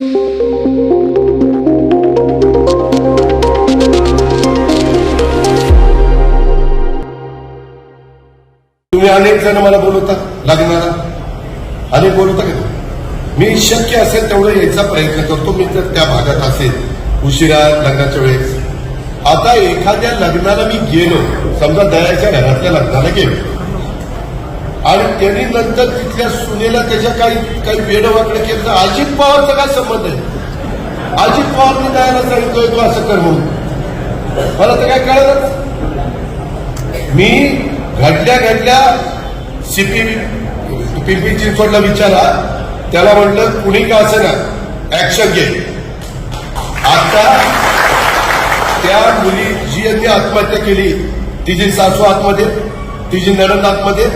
तुम्ही अनेक जण मला बोलवता लग्नाला अनेक बोलवता का? मी शक्य असेल तेवढं यायचा प्रयत्न करतो मी तर त्या भागात असेल उशिरा लग्नाच्या वेळेस. आता एखाद्या लग्नाला मी गेलो समजा दयाच्या घरातल्या लग्नाला गेलो. आणि त्यांनी नंतर तिथल्या सुनेला त्याच्या काही काही वेडवाकडे केलं. तर अजित पवारचा काय संबंध आहे? अजित पवारने जायला सांगितलं? तो असं कर म्हणून. मला तर काय कळलं मी घडल्या घडल्या सीपी पिंपरी चिंचवडला विचारा त्याला म्हटलं कुणी का असं ना ऍक्शन घे. आता त्या मुली जी यांनी आत्महत्या केली. तिची सासू आतमध्ये तिची नणंद आतमध्ये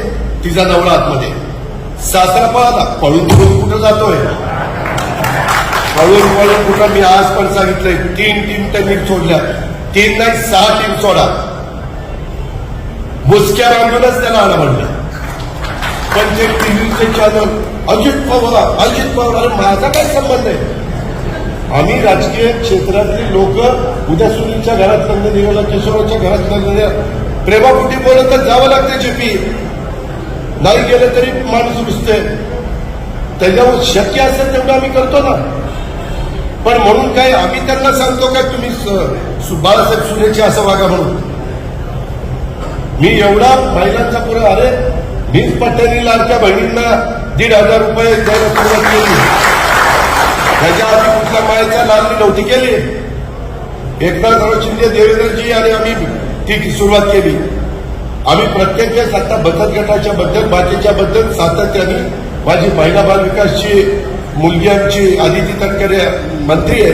तिचा नवरा आतमध्ये. सासरा पळाला पळून पळून कुठं जातोय? पळून पळून कुठं मी आज पण सांगितलंय तीन टीम त्यांनी सोडल्या. तीन नाही सहा टीम सोडा. मुसक्या बांधूनच त्याला आला म्हणलं पण ते टीव्हीचे चॅनल अजित पवार अजित पवार माझा काय संबंध आहे? आम्ही राजकीय क्षेत्रातली लोक उद्या सुनीलच्या घरात लग्न निघालं किशोराच्या घरात लग्न निघालं प्रेमापुटी बोलत तर जावं लागते जेपी नाही गेलं तरी माणूस रुजते त्याच्यावर शक्य असेल तेवढं आम्ही करतो ना. पण म्हणून काय आम्ही त्यांना सांगतो काय तुम्ही सु- बाळासाहेब सुनेचे असं वागा म्हणून. मी एवढा महिलांचा पुढे अरे मीच पट्ट्यानी लालच्या बहिणींना दीड हजार रुपये द्यायला सुरुवात केली. त्याच्या आधी कुठल्या मायाच्या लालनी नव्हती केली. एकनाथराव शिंदे देवेंद्रजी आणि आम्ही ती सुरुवात केली. आम्ही प्रत्येक आता बचत गटाच्या बद्दल बाकीच्या बद्दल सातत्याने माझी महिला बाल विकासची मुलगी आमची आदिती तटकरे मंत्री आहे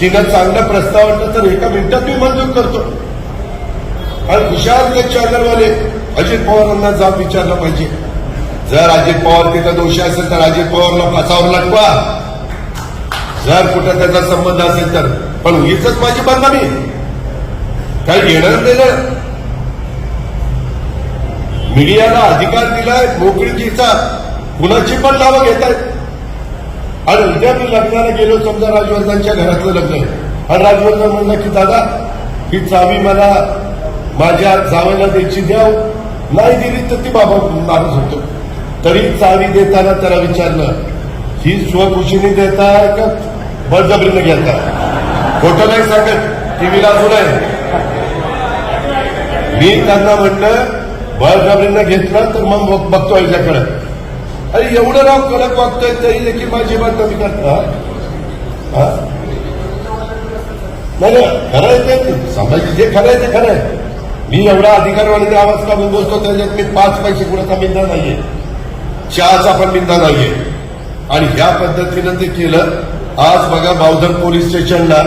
तिनं चांगला प्रस्ताव आणला तर एका मिनिटात मी मंजूर करतो. आणि हुशार ते चॅनलवाले अजित पवारांना जाब विचारला पाहिजे. जर अजित पवार तिथं दोषी असेल तर अजित पवारला फासावर लटवा. जर कुठं त्याचा संबंध असेल तर. पण उगीच माझी बंधमी काही घेणं नाही मीडियाला अधिकार दिलाय मोकळीकीचा कुणाची पण नावं घेत आहेत आणि उद्या मी लग्नाला गेलो समजा राजवर्धनच्या घरातलं लग्न आहे. आणि राजवर्धन म्हणलं की दादा ही चावी मला माझ्या जावयाला द्यायची द्याव. नाही दिली तर ती बाबा माणूस होतो. तरी चावी देताना त्याला विचारलं ही स्वखुशीने देताय का बळजबरीने घेताय? खोटं नाही सांगत. टीव्हीला अजून आहे. मी त्यांना म्हटलं बाळासाहेबांना घेतलं तर मग बघ- बघतो याच्याकडे अरे एवढं राव कडक वागतोय तरी देखील माझी बात कमी करता नाही नाही, खरं आहे ते. समाज जे खरं आहे ते खरं आहे. मी एवढा अधिकारवाणी आवाज काढून बोलतो त्याच्यात मी पाच पैसे कुणाचा मिंदा नाहीये. चहाचा पण मिंदा नाहीये. आणि ह्या पद्धतीनं ते केलं. आज बघा बावधन पोलीस स्टेशनला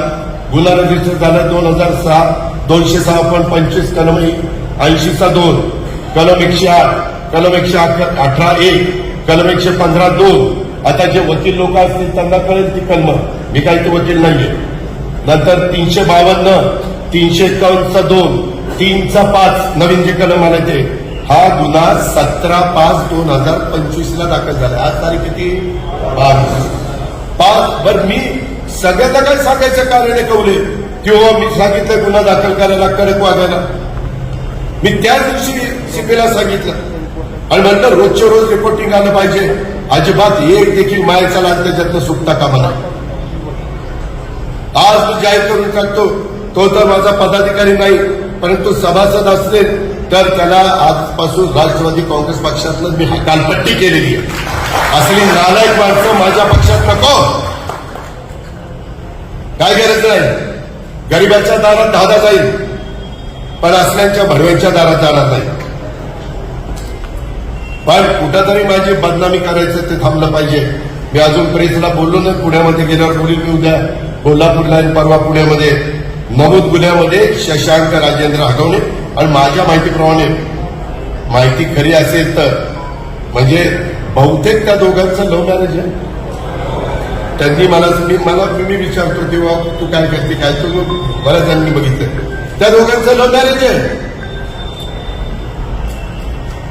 गुन्हा रजिस्टर झाला दोन हजार सहा दोनशे सहा पण पंचवीस कलम ऐंशीचा दोन. कलम एकशे आठ कलम एकशे अठरा एक कलम एकशे पंधरा दोन. आता जे वकील लोक असतील त्यांना कळेल ती कलम. मी काही ते वकील नाहीये. नंतर तीनशे बावन्न तीनशे एकावन्नचा दोन तीनचा पाच. नवीन जे कलम आले ते. हा गुन्हा सतरा पाच दोन हजार पंचवीस ला दाखल झाला. आज तारीख किती? बावीस. पाच. बर मी सगळ्यांना काय सांगायचं कारण आहे कवले किंवा मी सांगितलं गुन्हा दाखल करायला कडक वागायला? मी त्याच दिवशी सीपीला सांगितलं. आणि नंतर रोजच्या रोज रिपोर्टिंग आलं पाहिजे. अजिबात एक देखील मायाचा लाग त्याच्यातनं सुटता कामा नये. आज मी जाहीर करून टाकतो तो तर माझा पदाधिकारी नाही परंतु सभासद असले तर त्याला आजपासून राष्ट्रवादी काँग्रेस पक्षातनं मी हकालपट्टी केलेली आहे. असली नालायक माणसं माझ्या पक्षात नको. काय गरज नाही. गरिबाच्या दारात धादा जाईल पण असल्यांच्या भरव्यांच्या दारात जाणार नाही. पण कुठंतरी माझी बदनामी करायचं ते थांबलं पाहिजे. मी अजून प्रेसला बोललो नाही पुण्यामध्ये गेल्यावर बोलील मी उद्या. कोल्हापूरला आणि परवा पुण्यामध्ये. नमूद गुन्ह्यामध्ये शशांक राजेंद्र आठवणे आणि माझ्या माहितीप्रमाणे माहिती खरी असेल तर. म्हणजे बहुतेक त्या दोघांचं लव्ह मॅरेज आहे. त्यांनी मला मी मला मी विचारतो तेव्हा तू काय करते काय तू बऱ्याच जणांनी बघितलं. त्या दोघांचं लव्ह मॅरेज आहे.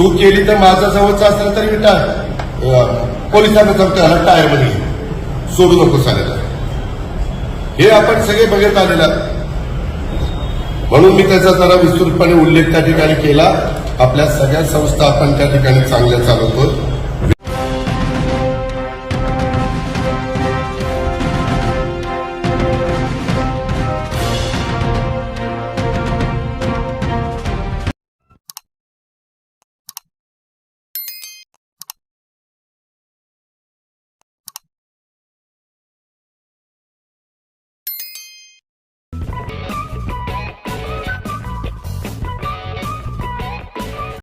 चूक केली तर माझा जवळचा असला तरी मी टाळ पोलिसांना सांगतो ह्याला टायरमध्ये सोडू नको चालेल हे आपण सगळे बघत आलेला म्हणून मी त्याचा जरा विस्तृतपणे उल्लेख त्या ठिकाणी केला. आपल्या सगळ्या संस्था आपण त्या ठिकाणी चांगल्या चालवतो